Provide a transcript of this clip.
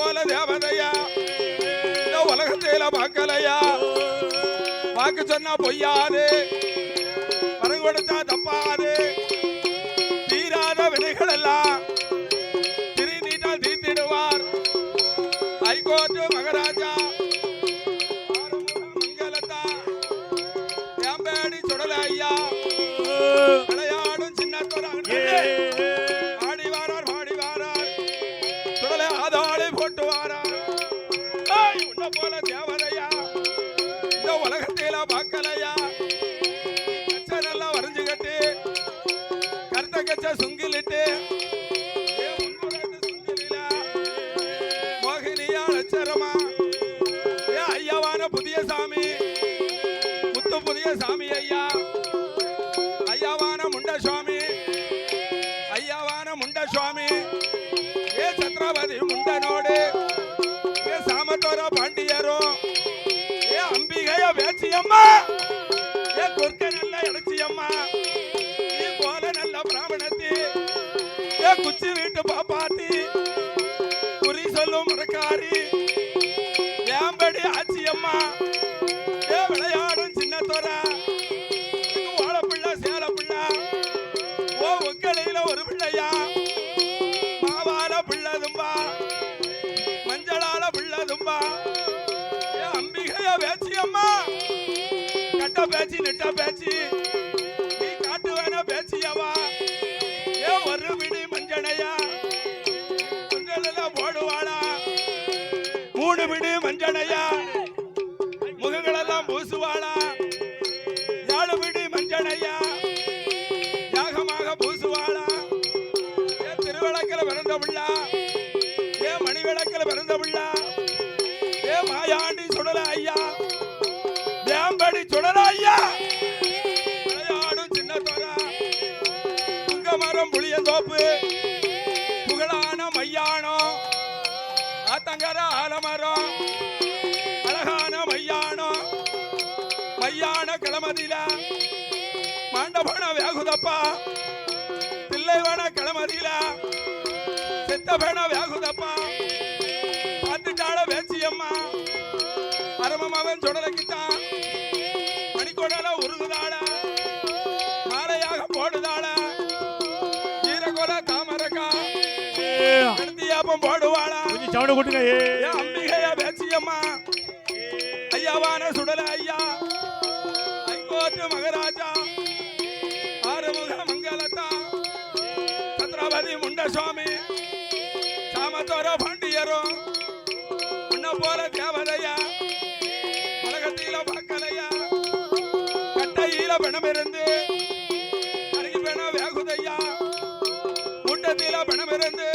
போல தேவதையா? இந்த உலகத்தையில பார்க்கலையா? வாக்கு சொன்னா பொய்யாது. வரம் கொடுத்தா தப்பாது. தீராத வினைகள் எல்லாம் பார்க்கலையா கச்ச நல்லா வரைஞ்சு கட்டி கருத்த கச்ச சுங்கிலிட்டு மோகினியா லட்சரமா ஏ ஐயாவான புதிய சாமி. முத்து புதிய சாமி ஐயா. ஐயாவான முண்ட சுவாமி ஐயாவான முண்ட சுவாமி ஏ சத்ரபதி முண்டனோடு. ஏ சாமத்தோர பாண்டியரும். அம்மா என் குறுக்க நல்ல இடைச்சி அம்மா நீ போல நல்ல பிராமணத்தி. என் குச்சி வீட்டு பாப்பாத்தி. குறி சொல்லும் முறக்காரி. ஏம்படி ஆச்சி அம்மா மஞ்சளெல்லாம் போடுவாளா? மூணு விடு மஞ்சனையா முகங்களெல்லாம் பூசுவாளா? ஏழு விடு மஞ்சனையா யாகமாக பூசுவாளா? ஏ திருவிளக்கில் பிறந்த பிள்ளா? ஏ மணி விளக்கில் பிறந்த பிள்ளா? ஏ மாயாண்டி சுடல ஐயா? வேம்படி சுடல ஐயா? விளையாடும் சின்ன தோரா துங்கமரம் புளியந்தோப்பு ஆலமரம் அழகான மையானம் மையான கிளமதில. மாண்டபண வேகுதப்பா பிள்ளைவன கிளமதில. செத்தபண வேகுதப்பா பார்த்துட்டாள வேச்சியம்மா. அரமமாவன் சுடலைக்குத்தான் மணிக்கொடல உருகுதாள. மாலையாக போடுதாள. ஈரகொல தாமரக்கா. கடுத்தியாப்பம் போடுவாளா. சவுண்ட் கொடுங்க. ஏ ஏ ஐயாவான சுடல ஐயா. ஹைகோர்ட் மகராஜா. ஆறுமுக மங்களத்தா. சத்ரபதி முண்ட சுவாமி சாமத்தோர பாண்டியரும் உன்ன போல தேவதையா. உலகத்தில பார்க்கலையா. கட்டையில பணம் இருந்து அருகில் பெண வேகுதையா. கூட்டத்தில பணம் இருந்து